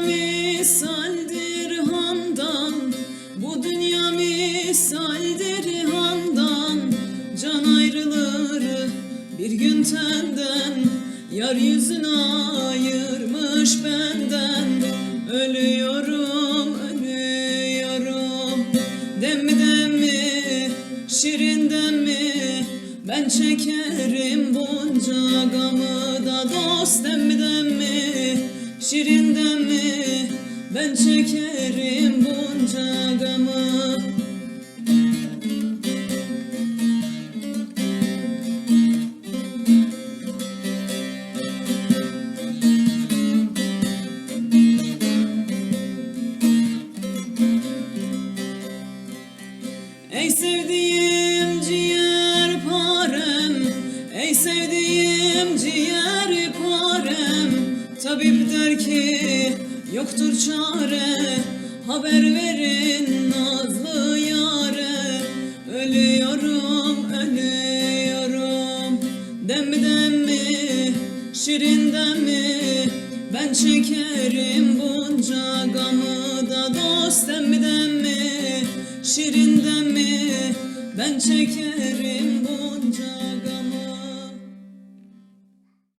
misaldir handan Bu dünya misaldir Can ayrılır bir gün tenden Yar yüzünü ayırmış benden. Ölüyorum, ölüyorum Dem mi dem mi, şirin dem mi? Ben çekerim bunca gamı da dost dem mi dem Ben çekerim bunca gamı. Ey sevdiğim ciğer parem Ey sevdiğim ciğer parem Tabip der ki yoktur çare Haber verin nazlı yare. Ölüyorum, ölüyorum. Dem mi dem mi, Ben çekerim bunca gamı da dost. Dem mi Şirinden mi? Ben çekerim